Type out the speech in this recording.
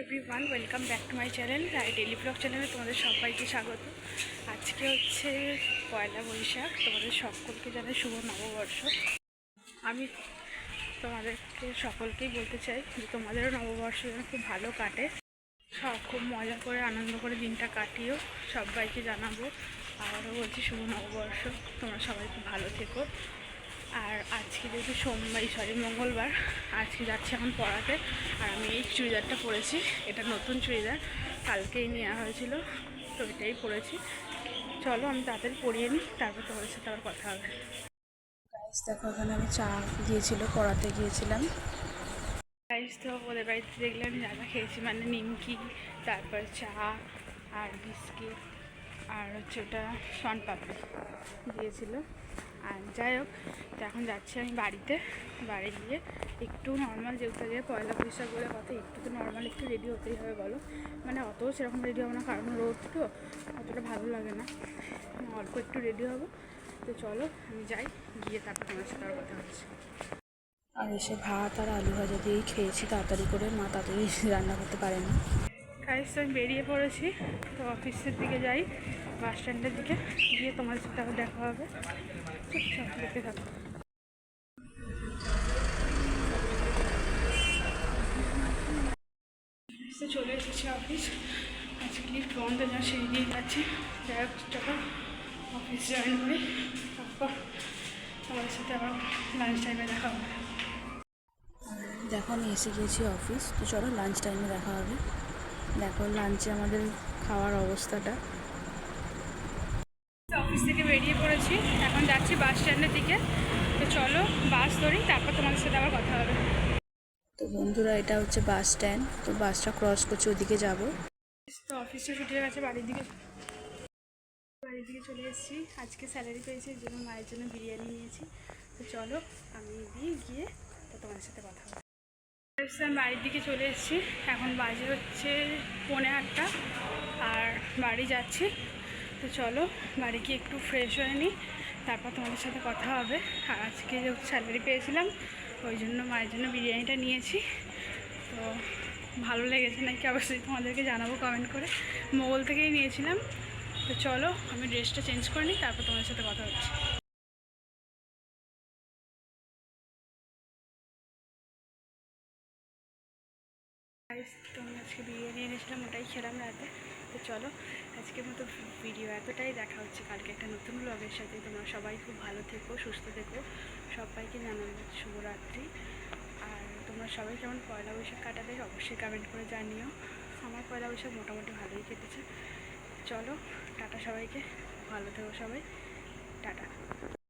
Everyone welcome back to my channel Rai daily vlog চ্যানেলে তোমাদের সবাইকে স্বাগত। আজকে হচ্ছে পয়লা বৈশাখ, তোমাদের সকলকে জানাই শুভ নববর্ষ। আমি তোমাদেরকে সকলকেই বলতে চাই যে তোমাদেরও নববর্ষ যেন খুব ভালো কাটে। সব খুব মজা করে, আনন্দ করে দিনটা কাটিও, সবাইকে জানাব। আবারও বলছি শুভ নববর্ষ, তোমরা সবাই খুব ভালো থেকো। আর আজকে যেহেতু সোমবার সরি, মঙ্গলবার, আজকে যাচ্ছি এখন পড়াতে। আর আমি এই চুড়িদারটা পরেছি, এটা নতুন চুড়িদার, কালকেই নেওয়া হয়েছিল, তো এটাই পরেছি। চলো আমি তাড়াতাড়ি পরিয়ে নিই, তারপর তোমাদের সাথে আবার কথা হবে। দেখো ওখানে আমি চা দিয়েছিল, পড়াতে গিয়েছিলাম। গাইস তো ওদের বাড়িতে দেখলে আমি খেয়েছি মানে নিমকি, তারপর চা আর বিস্কিট। আর হচ্ছে ওটা সন পাপড়ি দিয়েছিল। আর যাই হোক, তো এখন যাচ্ছি আমি বাড়িতে। বাড়ি গিয়ে একটু নর্মাল যেহেতু আজকে পয়লা বৈশাখ বলে কথা, একটু তো নর্মাল একটু রেডি হতেই হবে বলো। মানে অত সেরকম রেডি হব না, কারণ রোদ তো, অতটা ভালো লাগে না। অল্প একটু রেডি হব। তো চলো, আমি যাই, গিয়ে তারপর তোমার সাথে আর কথা হচ্ছে। আর এসে ভাত আর আলু ভাজা দিয়েই খেয়েছি, তাড়াতাড়ি করে। মা তাড়াতাড়ি রান্না করতে পারেনি। গাইস আমি বেরিয়ে পড়েছি। তো অফিসের দিকে যাই, বাস স্ট্যান্ডের দিকে। গিয়ে তোমার সাথে আবার দেখা হবে। চুপচাপ দেখতে থাকো। চলে এসেছি অফিস। আজকে বন্ধ, যা সেই দিয়ে যাচ্ছি। যাই হোক যখন অফিস জয়েন করি। তারপর তোমাদের সাথে আবার লাঞ্চ টাইমে দেখা হবে। দেখো, আমি এসে গিয়েছি অফিস। তো চলো লাঞ্চ টাইমে দেখা হবে। দেখো লাঞ্চে আমাদের খাওয়ার অবস্থাটা। অফিস থেকে বেরিয়ে পড়েছি। এখন যাচ্ছি বাস স্ট্যান্ডের দিকে। তো চলো বাস ধরি তারপর তোমাদের সাথে আবার কথা হবে। তো বন্ধুরা এটা হচ্ছে বাস স্ট্যান্ড তো বাসটা ক্রস করছে ওদিকে যাব। তো অফিসে ছুটি হয়ে গেছে বাড়ির দিকে বাড়ির দিকে চলে এসেছি। আজকে স্যালারি পেয়েছি জন্য মায়ের জন্য বিরিয়ানি নিয়েছি। তো চলো আমি দিয়ে গিয়ে তো তোমাদের সাথে কথা হবে। আমি বাড়ির দিকে চলে এসেছি। এখন বাজে হচ্ছে পৌনে আটটা আর বাড়ি যাচ্ছি। তো চলো, বাড়ি গিয়ে একটু ফ্রেশ হয়ে নিই। তারপর তোমাদের সাথে কথা হবে। আর আজকে যেহেতু স্যালারি পেয়েছিলাম, ওই জন্য মায়ের জন্য বিরিয়ানিটা নিয়েছি। তো ভালো লেগেছে নাকি? অবশ্যই তোমাদেরকে জানাব কমেন্ট করে। মোগল থেকেই নিয়েছিলাম। তো চলো, আমি ড্রেসটা চেঞ্জ করে নিই, তারপর তোমাদের সাথে কথা হচ্ছে। Guys, তো আমি আজকে বিরিয়ানি এনেছিলাম ওটাই খেলাম রাতে। তো চলো আজকের মতো ভিডিও এতটাই। দেখা হচ্ছে কালকে একটা নতুন ব্লগের সাথে। তোমরা সবাই খুব ভালো থেকো সুস্থ থেকো। সবাইকে জানাব শুভরাত্রি। আর তোমরা সবাই কেমন পয়লা বৈশাখ কাটাবে অবশ্যই কমেন্ট করে জানিও। আমার পয়লা বৈশাখ মোটামুটি ভালোই কেটেছে। চলো টাটা সবাইকে। ভালো থেকো সবাই। টাটা।